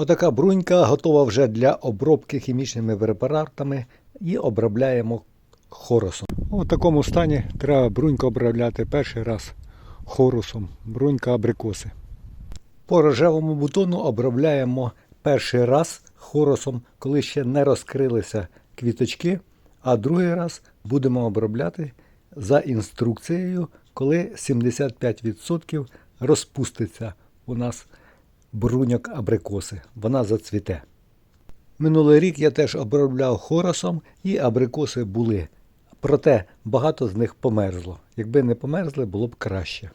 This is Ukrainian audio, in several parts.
Отака брунька готова вже для обробки хімічними препаратами і обробляємо хорусом. У такому стані треба бруньку обробляти перший раз хорусом, брунька абрикоси. По рожевому бутону обробляємо перший раз хорусом, коли ще не розкрилися квіточки, а другий раз будемо обробляти за інструкцією, коли 75% розпуститься у нас бруньок абрикоси. Вона зацвіте. Минулий рік я теж обробляв хоросом і абрикоси були. Проте багато з них померзло. Якби не померзли, було б краще.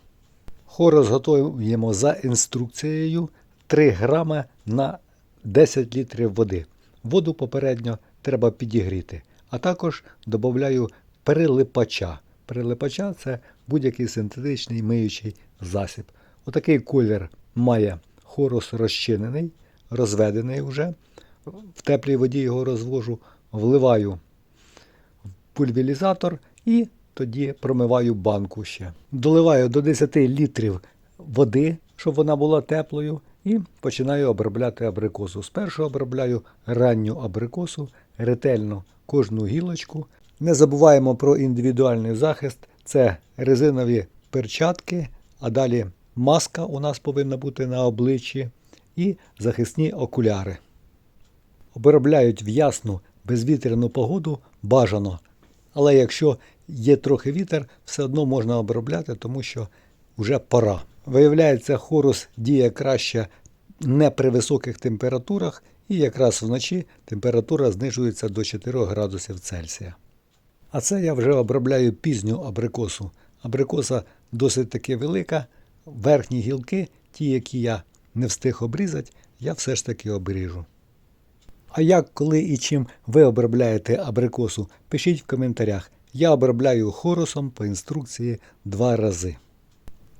Хорос готуємо за інструкцією 3 грами на 10 літрів води. Воду попередньо треба підігріти, а також додаю перелипача. Перелипача це будь-який синтетичний миючий засіб. Отакий колір має хорус розчинений, розведений вже. В теплій воді його розвожу, вливаю в пульверізатор і тоді промиваю банку ще. Доливаю до 10 літрів води, щоб вона була теплою, і починаю обробляти абрикосу. Спершу обробляю ранню абрикосу, ретельно кожну гілочку. Не забуваємо про індивідуальний захист. Це резинові перчатки, а далі маска у нас повинна бути на обличчі і захисні окуляри. Обробляють в ясну безвітряну погоду бажано. Але якщо є трохи вітер, все одно можна обробляти, тому що вже пора. Виявляється, хорус діє краще не при високих температурах, і якраз вночі температура знижується до 4 градусів Цельсія. А це я вже обробляю пізню абрикосу. Абрикоса досить таки велика. Верхні гілки, ті, які я не встиг обрізати, я все ж таки обріжу. А як, коли і чим ви обробляєте абрикосу, пишіть в коментарях. Я обробляю хорусом по інструкції два рази.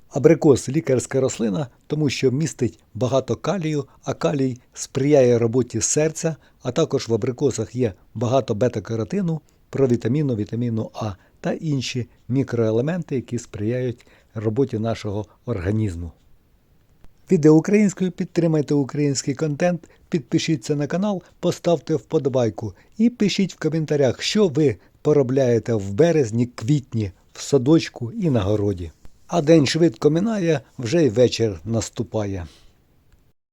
Абрикос лікарська рослина, тому що містить багато калію, а калій сприяє роботі серця, а також в абрикосах є багато бета-каротину, провітаміну, вітаміну А та інші мікроелементи, які сприяють роботі нашого організму. Відео українською підтримайте український контент, підпишіться на канал, поставте вподобайку і пишіть в коментарях, що ви поробляєте в березні, квітні, в садочку і на городі. А день швидко минає, вже й вечір наступає.